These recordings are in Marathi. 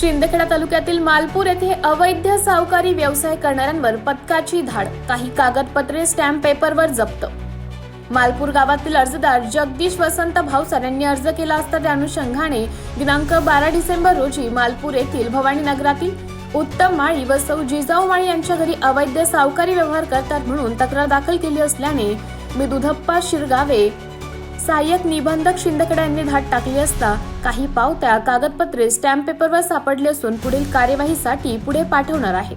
शिंदखेडा तालुक्यातील मालपूर येथे अवैध सावकारी व्यवसाय करणाऱ्यांवर पथकाची धाड काही कागदपत्रे स्टॅम्प पेपरवर जप्त. मालपूर गावातील अर्जदार जगदीश वसंत भावसार यांनी अर्ज केला असता त्या अनुषंगाने दिनांक बारा डिसेंबर रोजी मालपूर येथील भवानी नगरातील उत्तम माळी व सौ जिजाऊ माळी यांच्या घरी अवैध सावकारी व्यवहार करतात म्हणून तक्रार दाखल केली असल्याने मी दुधप्पा शिरगावे सहाय्यक निबंधक शिंदखेडा यांनी टाकली असता काही पावत्या कागदपत्रे स्टॅम्प पेपरवर सापडले असून पुढील कार्यवाहीसाठी पुढे पाठवणार आहे.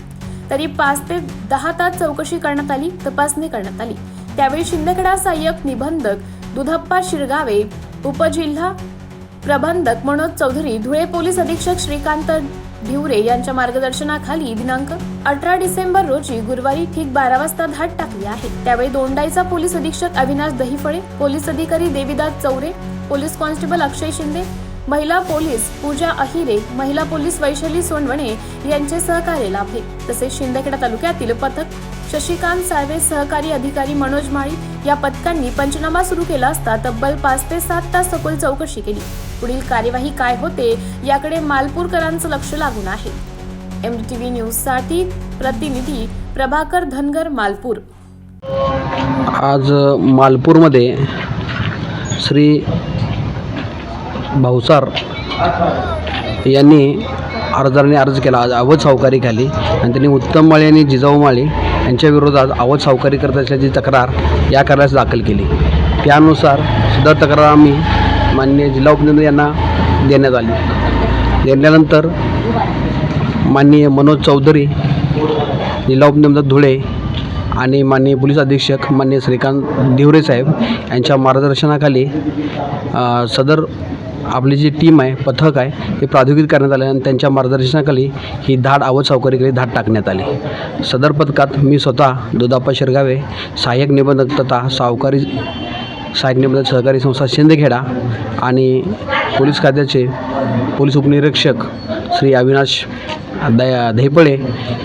तरी पाच ते दहा तास चौकशी करण्यात आली तपासणी करण्यात आली. त्यावेळी शिंदखेडा सहाय्यक निबंधक दुधप्पा शिरगावे उपजिल्हा प्रबंधक मनोज चौधरी धुळे पोलीस अधीक्षक श्रीकांत भिवरे यांच्या मार्गदर्शनाखाली दिनांक अठरा डिसेंबर रोजी गुरुवारी ठीक बारा वाजता धाड टाकली आहे. त्यावेळी दोंडाईचा पोलीस अधीक्षक अविनाश दहिफळे पोलीस अधिकारी देविदास चौरे पोलीस कॉन्स्टेबल अक्षय शिंदे महिला पोलीस पूजा अहिरे महिला पोलीस वैशाली सोनवणे यांचे सहकार्य लाभले. तसेच शिंदखेडा तालुक्यातील पथक शशिकांत साळवे सहकारी अधिकारी मनोज माळी या पथकांनी पंचनामा सुरू केला असता तब्बल पाच ते सात तास सखोल चौकशी केली. पुढील कार्यवाही काय होते याकडे मालपूरकरांचं लक्ष लागून आहे. एमटीव्ही न्यूजसाठी प्रतिनिधी प्रभाकर धनगर मालपूर. आज मालपूरमध्ये श्री भाऊसार यांनी अर्जाने अर्ज केला. आज अवध सावकारीखाली आणि त्यांनी उत्तम माळी आणि जिजाऊ माळी यांच्या विरोधात अवध सावकारी करत असल्याची तक्रार या कार्यास दाखल केली. त्यानुसार सुद्धा तक्रार आम्ही माननीय जिल्हा उपनिबंधक यांना देण्यात आली. देण्यानंतर माननीय मनोज चौधरी जिल्हा उपनिबंधक धुळे आणि माननीय पोलीस अधीक्षक माननीय श्रीकांत दिवरे साहेब यांच्या मार्गदर्शनाखाली सदर आपली जी टीम आहे पथक आहे हे प्राधिकृत करण्यात आले आणि त्यांच्या मार्गदर्शनाखाली ही धाड आवड सावकारीकडे धाड टाकण्यात आली. सदर पथकात मी स्वतः दुधाप्पा शिरगावे सहाय्यक निबंधक तथा सावकारी सहाय्यक निबंधक सहकारी संस्था शिंदेखेडा आणि पोलीस खात्याचे पोलीस उपनिरीक्षक श्री अविनाश दया धेपळे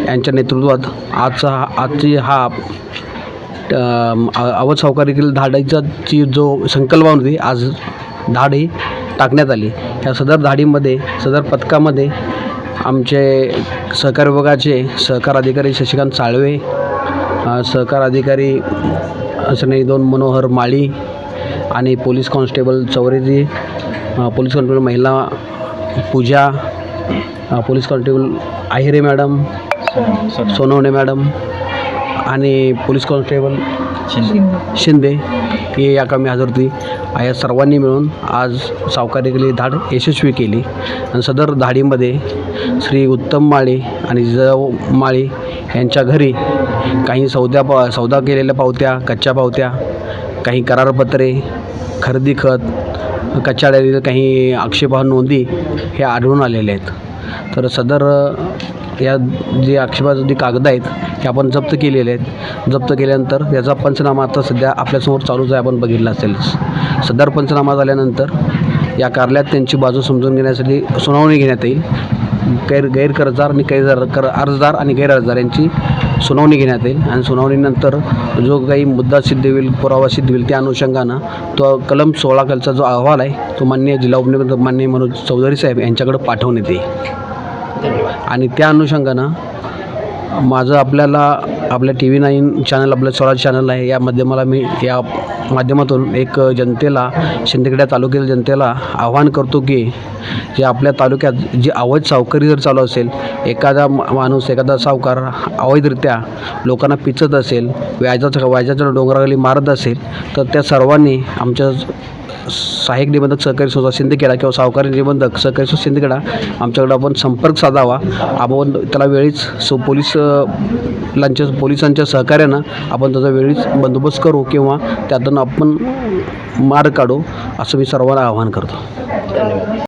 यांच्या नेतृत्वात आजचा आजची हा अवध सावकारीतील धाडीचा ची जो संकल्पना होती आज धाड ही टाकण्यात आली. ह्या सदर धाडीमध्ये सदर पथकामध्ये आमचे सहकार विभागाचे सहकार अधिकारी शशिकांत साळवे सहकार अधिकारी असणे दोन मनोहर माळी आणि पोलीस कॉन्स्टेबल चौरेजी पोलीस कॉन्स्टेबल महिला Pooja police constable Ahire madam Sonawane. Madam आणि पोलीस कॉन्स्टेबल शिंदे. हे या कामी हजर होती. या सर्वांनी मिळून आज सावकारीकडे धाड यशस्वी केली. आणि सदर धाडीमध्ये श्री उत्तम माळी आणि जिजाऊ माळी यांच्या घरी काही सौद्या पा सौदा केलेल्या पावत्या कच्च्या पावत्या काही करारपत्रे खरेदी खत कच्च्या डायरीतील काही आक्षेपार्ह नोंदी हे आढळून आलेले आहेत. तर सदर या जे आक्षेपाचं जे कागद आहेत हे आपण जप्त केलेले आहेत. जप्त केल्यानंतर याचा पंचनामा आता सध्या आपल्यासमोर चालूच आहे आपण बघितला असेलच सदर पंचनामा झाल्यानंतर या कार्यालयात त्यांची बाजू समजून घेण्यासाठी सुनावणी घेण्यात येईल. गैर गैर कर्जदार आणि गैर कर अर्जदार आणि गैर अर्जदार यांची सुनावणी घेण्यात येईल. आणि सुनावणीनंतर जो काही मुद्दा सिद्ध होईल पुरावा सिद्ध होईल त्या अनुषंगानं तो कलम सोळा खालचा जो अहवाल आहे तो माननीय जिल्हा उपनिबंधक माननीय मनोज चौधरी साहेब यांच्याकडे पाठवण्यात येईल. आणि त्या अनुषंगानं माझं आपल्याला आपल्या टी व्ही नाईन चॅनल आपलं स्वराज चॅनल आहे या माध्यमाला मी या माध्यमातून एक जनतेला शिंदखेडा तालुक्यातील जनतेला आव्हान करतो की जे आपल्या तालुक्यात जी अवैध सावकारी जर चालू असेल एखादा मा- माणूस एखादा सावकार अवैधरित्या लोकांना पिचत असेल व्याजाच्या व्याजाच्या डोंगराखाली मारत असेल तर त्या सर्वांनी आमच्या सहाय्यक निबंधक सहकारी संस्था शिंदखेडा किंवा सावकारी निबंधक सहकारी संस्था शिंदखेडा आमच्याकडे आपण संपर्क साधावा. आपण त्याला वेळीच सो पोलीस लांच्या पोलिसांच्या सहकार्यानं आपण त्याचा वेळीच बंदोबस्त करू किंवा त्यातून आपण मार्ग काढू असं मी सर्वांना आवाहन करतो. धन्यवाद.